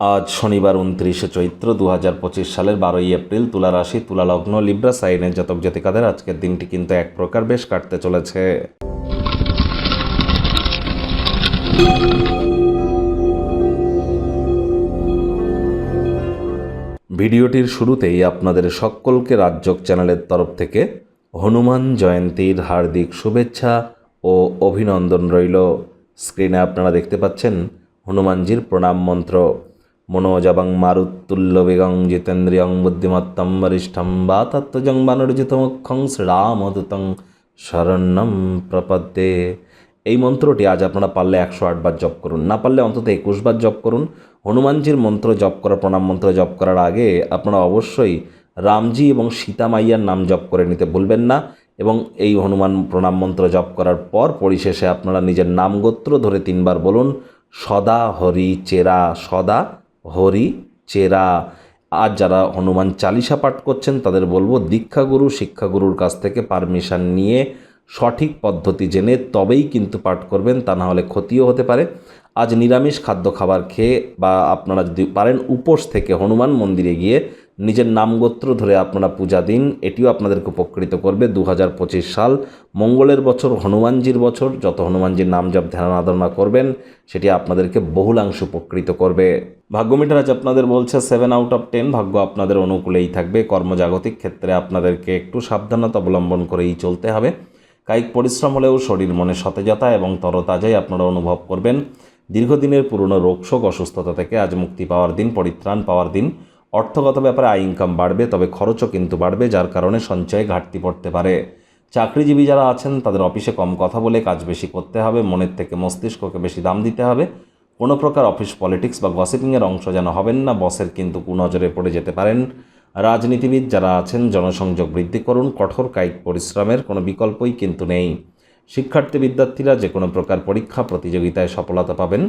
আজ শনিবার উনত্রিশে চৈত্র দু হাজার পঁচিশ সালের বারোই এপ্রিল তুলা রাশি তুলা লগ্ন লিব্রা সাইনের জাতক জাতিকাদের আজকের দিনটি কিন্তু এক প্রকার বেশ কাটতে চলেছে। ভিডিওটির শুরুতেই আপনাদের সকলকে রাজ্যক চ্যানেলের তরফ থেকে হনুমান জয়ন্তীর হার্দিক শুভেচ্ছা ও অভিনন্দন রইল। স্ক্রিনে আপনারা দেখতে পাচ্ছেন হনুমানজির প্রণাম মন্ত্র। মনোজবং মারুত্তুল্য বেগং জিতেন্দ্রিয়ং বুদ্ধিমত্তম বরিষ্ঠম বা তত্ত্বজং বানরজিতমুখং শ্রীরামদূতং শরণ্যম প্রপদ্যে। এই মন্ত্রটি আজ আপনারা পারলে একশো আটবার জপ করুন। না পারলে অন্তত একুশবার জপ করুন। হনুমানজির মন্ত্র জপ করা প্রণাম মন্ত্র জপ করার আগে আপনারা অবশ্যই রামজি এবং সীতা মাইয়ার নাম জপ করে নিতে ভুলবেন না এবং এই হনুমান প্রণাম মন্ত্র জপ করার পর পরিশেষে আপনারা নিজের নাম গোত্র ধরে তিনবার বলুন, সদা হরি চেরা, সদা হরি, চেরা, আর যারা হনুমান চালিসা পাঠ করছেন তাদের বলব দীক্ষাগুরু, শিক্ষাগুরুর কাছ থেকে পারমিশন নিয়ে সঠিক পদ্ধতি জেনে তবেই কিন্তু পাঠ করবেন, তা না হলে ক্ষতিও হতে পারে। আজ নিরামিষ খাদ্য খাবার খেয়ে বা আপনারা যদি পারেন, উপোস থেকে হনুমান মন্দিরে গিয়ে নিজের নামগোত্র ধরে আপনারা পূজা দিন, এটিও আপনাদেরকে উপকৃত করবে। দু হাজার পঁচিশ সাল, মঙ্গলের বছর, হনুমানজির বছর, যত হনুমানজির নাম জপ, ধ্যান আদরণা করবেন, সেটি আপনাদেরকে বহুলাংশ উপকৃত করবে। ভাগ্যমিটার আজ আপনাদের বলছে সেভেন আউট অফ টেন ভাগ্য আপনাদের অনুকূলেই থাকবে। কর্মজাগতিক ক্ষেত্রে আপনাদেরকে একটু সাবধানতা অবলম্বন করেই চলতে হবে। কায়িক পরিশ্রম হলেও শরীর মনে সতেজতা এবং তরতাজাই আপনারা অনুভব করবেন। দীর্ঘদিনের পুরনো রোগশোক অসুস্থতা থেকে আজ মুক্তি পাওয়ার দিন, পরিত্রাণ পাওয়ার দিন। অর্থগত ব্যাপারে আয় ইনকাম বাড়বে, তবে খরচও কিন্তু বাড়বে, যার কারণে সঞ্চয়ে ঘাটতি পড়তে পারে। চাকরিজীবী যারা আছেন, তাদের অফিসে কম কথা বলে কাজ বেশি করতে হবে, মনের থেকে মস্তিষ্ককে বেশি দাম দিতে হবে। কোনো প্রকার অফিস পলিটিক্স বা গসিপিংয়ের অংশ যেন হবেন না, বসের কিন্তু কুনজরে পড়ে যেতে পারেন। রাজনীতিবিদ যারা আছেন, জনসংযোগ বৃদ্ধি করুন, কঠোর কায়িক পরিশ্রমের কোনো বিকল্পই কিন্তু নেই। শিক্ষার্থী বিদ্যার্থীরা যে কোনো প্রকার পরীক্ষা, প্রতিযোগিতায় সফলতা পাবেন।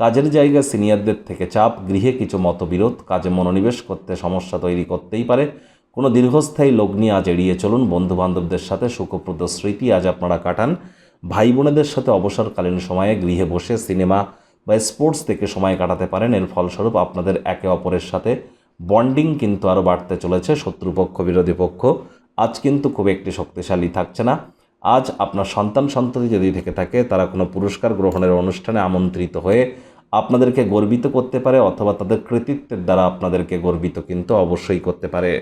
কাজের জায়গায় সিনিয়রদের থেকে চাপ, গৃহে কিছু মতবিরোধ, কাজে মনোনিবেশ করতে সমস্যা তৈরি করতেই পারে। কোনো দীর্ঘস্থায়ী লগ্নি আজ এড়িয়ে চলুন। বন্ধুবান্ধবদের সাথে সুখপ্রদ স্মৃতি আজ আপনারা কাটান। ভাই বোনেদের সাথে অবসরকালীন সময়ে গৃহে বসে সিনেমা বা স্পোর্টস থেকে সময় কাটাতে পারেন। এর ফলস্বরূপ আপনাদের একে অপরের সাথে বন্ডিং কিন্তু আরও বাড়তে চলেছে। শত্রুপক্ষ, বিরোধী পক্ষ, আজ কিন্তু খুব একটি শক্তিশালী থাকছে না। আজ আপনার সন্তান, সন্ততি যদি থেকে থাকে, তারা কোনো পুরস্কার গ্রহণের অনুষ্ঠানে আমন্ত্রিত হয়ে আপনাদেরকে গর্বিত করতে পারে অথবা তাদের কৃতিত্বের দ্বারা আপনাদেরকে গর্বিত কিন্তু অবশ্যই করতে পারে।